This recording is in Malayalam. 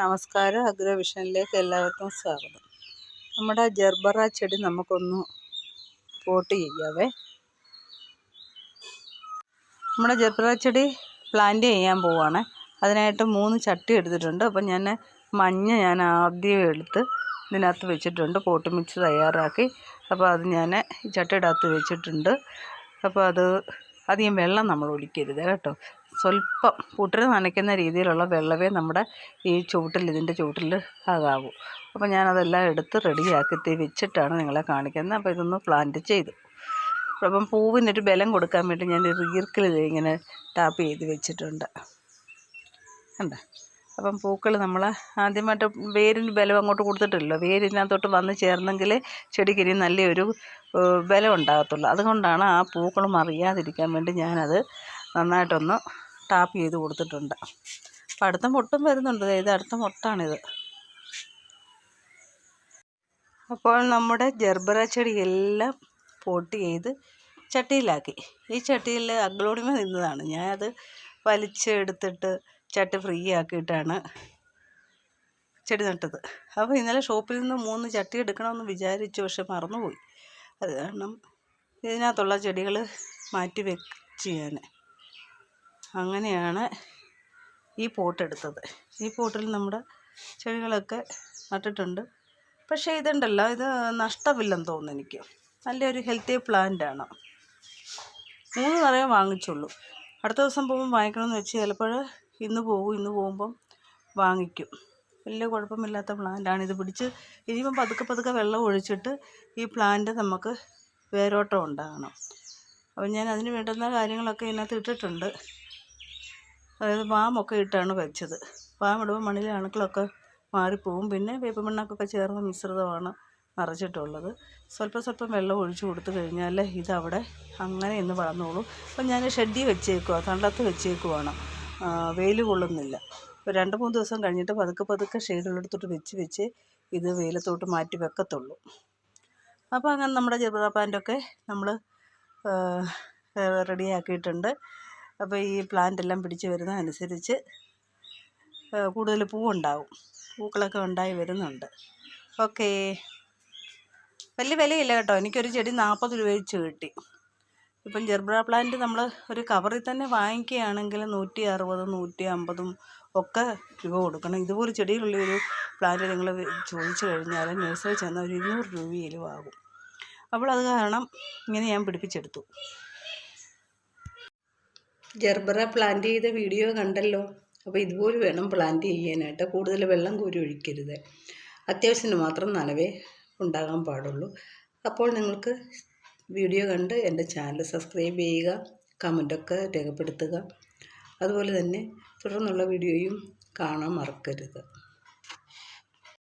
നമസ്കാരം അഗ്രവിഷനിലേക്ക് എല്ലാവർക്കും സ്വാഗതം. നമ്മുടെ ജർബറ ചെടി നമുക്കൊന്ന് പോട്ട് ചെയ്യാവേ. നമ്മുടെ ജർബറ ചെടി പ്ലാന്റ് ചെയ്യാൻ പോവാണ്. അതിനായിട്ട് മൂന്ന് ചട്ടി എടുത്തിട്ടുണ്ട്. അപ്പം ഞാൻ മഞ്ഞ ഞാൻ ആദ്യം എടുത്ത് ഇതിനകത്ത് വെച്ചിട്ടുണ്ട്. പോട്ട് മിക്സ് തയ്യാറാക്കി. അപ്പോൾ അത് ഞാൻ ചട്ടിയുടെ അകത്ത് വെച്ചിട്ടുണ്ട്. അപ്പോൾ അത് അധികം വെള്ളം നമ്മൾ ഒഴിക്കരുത് കേട്ടോ. സ്വല്പം പുട്ടിന് നനയ്ക്കുന്ന രീതിയിലുള്ള വെള്ളമേ നമ്മുടെ ഈ ചുവട്ടിൽ ഇതിന്റെ ചുവട്ടിൽ ആകാവൂ അപ്പോൾ ഞാനതെല്ലാം എടുത്ത് റെഡിയാക്കി വെച്ചിട്ടാണ് നിങ്ങളെ കാണിക്കുന്നത്. അപ്പോൾ ഇതൊന്ന് പ്ലാന്റ് ചെയ്തു. അപ്പം പൂവിനൊരു ബലം കൊടുക്കാൻ വേണ്ടി ഞാൻ റീർക്കിൽ ഇങ്ങനെ ടാപ്പ് ചെയ്ത് വെച്ചിട്ടുണ്ട്. കണ്ടോ? അപ്പം പൂക്കൾ നമ്മൾ ആദ്യമായിട്ട് വേരിന് ബലം അങ്ങോട്ട് കൊടുത്തിട്ടില്ലല്ലോ. വേരിനകത്തോട്ട് വന്ന് ചേർന്നെങ്കിൽ ചെടിക്ക് ഇനി നല്ലൊരു ബലം ഉണ്ടാകത്തുള്ളൂ. അതുകൊണ്ടാണ് ആ പൂക്കൾ മറിയാതിരിക്കാൻ വേണ്ടി ഞാനത് നന്നായിട്ടൊന്ന് ടാപ്പ് ചെയ്ത് കൊടുത്തിട്ടുണ്ട്. അപ്പം അടുത്ത മുട്ടും വരുന്നുണ്ട്. ഇത് അടുത്ത മുട്ടാണിത്. അപ്പോൾ നമ്മുടെ ജർബറ ചെടിയെല്ലാം പോട്ട് ചെയ്ത് ചട്ടിയിലാക്കി. ഈ ചട്ടിയിൽ അഗ്ലോണിമ നിന്നതാണ്. ഞാനത് വലിച്ചെടുത്തിട്ട് ചട്ടി ഫ്രീ ആക്കിയിട്ടാണ് ചെടി നട്ടത്. അപ്പോൾ ഇന്നലെ ഷോപ്പിൽ നിന്ന് മൂന്ന് ചട്ടി എടുക്കണമെന്ന് വിചാരിച്ചു പക്ഷെ മറന്നുപോയി. അത് കാരണം ഇതിനകത്തുള്ള ചെടികൾ മാറ്റി വെച്ച് ഞാൻ. അങ്ങനെയാണ് ഈ പോട്ട് എടുത്തത് ഈ പോട്ടിൽ നമ്മുടെ ചെടികളൊക്കെ നട്ടിട്ടുണ്ട്. പക്ഷേ ഇതുണ്ടല്ലോ ഇത് നഷ്ടമില്ലെന്ന് തോന്നുന്നു എനിക്ക്. നല്ലൊരു ഹെൽത്തി പ്ലാന്റ് ആണ് മൂന്ന് നിറയെ വാങ്ങിച്ചുള്ളൂ. അടുത്ത ദിവസം പോകുമ്പോൾ വാങ്ങിക്കണമെന്ന് വെച്ച് ചിലപ്പോൾ ഇന്ന് പോകും ഇന്ന് പോകുമ്പം വാങ്ങിക്കും. വലിയ കുഴപ്പമില്ലാത്ത പ്ലാന്റാണ് ഇത്. പിടിച്ച് ഇനിയിപ്പം പതുക്കെ പതുക്കെ വെള്ളം ഒഴിച്ചിട്ട് ഈ പ്ലാന്റ് നമുക്ക് വേരോട്ടം ഉണ്ടാകണം. അപ്പം ഞാൻ അതിന് വേണ്ടുന്ന കാര്യങ്ങളൊക്കെ ഇതിനകത്ത് ഇട്ടിട്ടുണ്ട്. അതായത് വാമൊക്കെ ഇട്ടാണ് വെച്ചത്. പാമിടുമ്പോൾ മണ്ണിലെ അണുക്കളൊക്കെ മാറിപ്പോവും. പിന്നെ വേപ്പമണ്ണൊക്കെ ചേർന്ന മിശ്രിതമാണ് നിറച്ചിട്ടുള്ളത്. സ്വല്പം സ്വല്പം വെള്ളം ഒഴിച്ചു കൊടുത്തു കഴിഞ്ഞാൽ ഇതവിടെ അങ്ങനെ ഇന്ന് വളർന്നോളും. അപ്പം ഞാൻ ഷെഡി വെച്ചേക്കുക തണ്ടത്ത് വെച്ചേക്കുവാണ്. വെയിൽ കൊള്ളുന്നില്ല. ഇപ്പോൾ രണ്ട് മൂന്ന് ദിവസം കഴിഞ്ഞിട്ട് പതുക്കെ പതുക്കെ ഷെയ്ഡുള്ളിടത്തോട്ട് വെച്ച് വെച്ച് ഇത് വെയിലത്തോട്ട് മാറ്റി വെക്കത്തുള്ളൂ. അപ്പോൾ അങ്ങനെ നമ്മുടെ ഒക്കെ നമ്മൾ റെഡിയാക്കിയിട്ടുണ്ട്. അപ്പോൾ ഈ പ്ലാന്റ് എല്ലാം പിടിച്ച് വരുന്ന അനുസരിച്ച് കൂടുതൽ പൂവുണ്ടാവും. പൂക്കളൊക്കെ ഉണ്ടായി വരുന്നുണ്ട്. ഓക്കേ. വലിയ വിലയില്ല കേട്ടോ. എനിക്കൊരു ചെടി നാൽപ്പത് രൂപ വെച്ച് കിട്ടി. ഇപ്പം ജെർബ്ര പ്ലാന്റ് നമ്മൾ ഒരു കവറിൽ തന്നെ വാങ്ങിക്കുകയാണെങ്കിൽ നൂറ്റി അറുപതും നൂറ്റി അമ്പതും ഒക്കെ രൂപ കൊടുക്കണം. ഇതുപോലെ ചെടിയിലുള്ള ഒരു പ്ലാന്റ് നിങ്ങൾ ചോദിച്ചു കഴിഞ്ഞാൽ നഴ്സറി ചെന്നാൽ ഒരു ഇരുന്നൂറ് രൂപയിലും ആകും. അപ്പോൾ അത് കാരണം ഇങ്ങനെ ഞാൻ പിടിപ്പിച്ചെടുത്തു. ജർബറ പ്ലാന്റ് ചെയ്ത വീഡിയോ കണ്ടല്ലോ. അപ്പോൾ ഇതുപോലെ വേണം പ്ലാന്റ് ചെയ്യാനായിട്ട്. കൂടുതൽ വെള്ളം കോരി ഒഴിക്കരുത്. അത്യാവശ്യത്തിന് മാത്രം നനവേ ഉണ്ടാകാൻ പാടുള്ളൂ. അപ്പോൾ നിങ്ങൾക്ക് വീഡിയോ കണ്ട് എന്റെ ചാനൽ സബ്സ്ക്രൈബ് ചെയ്യുക കമന്റൊക്കെ രേഖപ്പെടുത്തുക. അതുപോലെ തന്നെ തുടർന്നുള്ള വീഡിയോയും കാണാൻ മറക്കരുത്.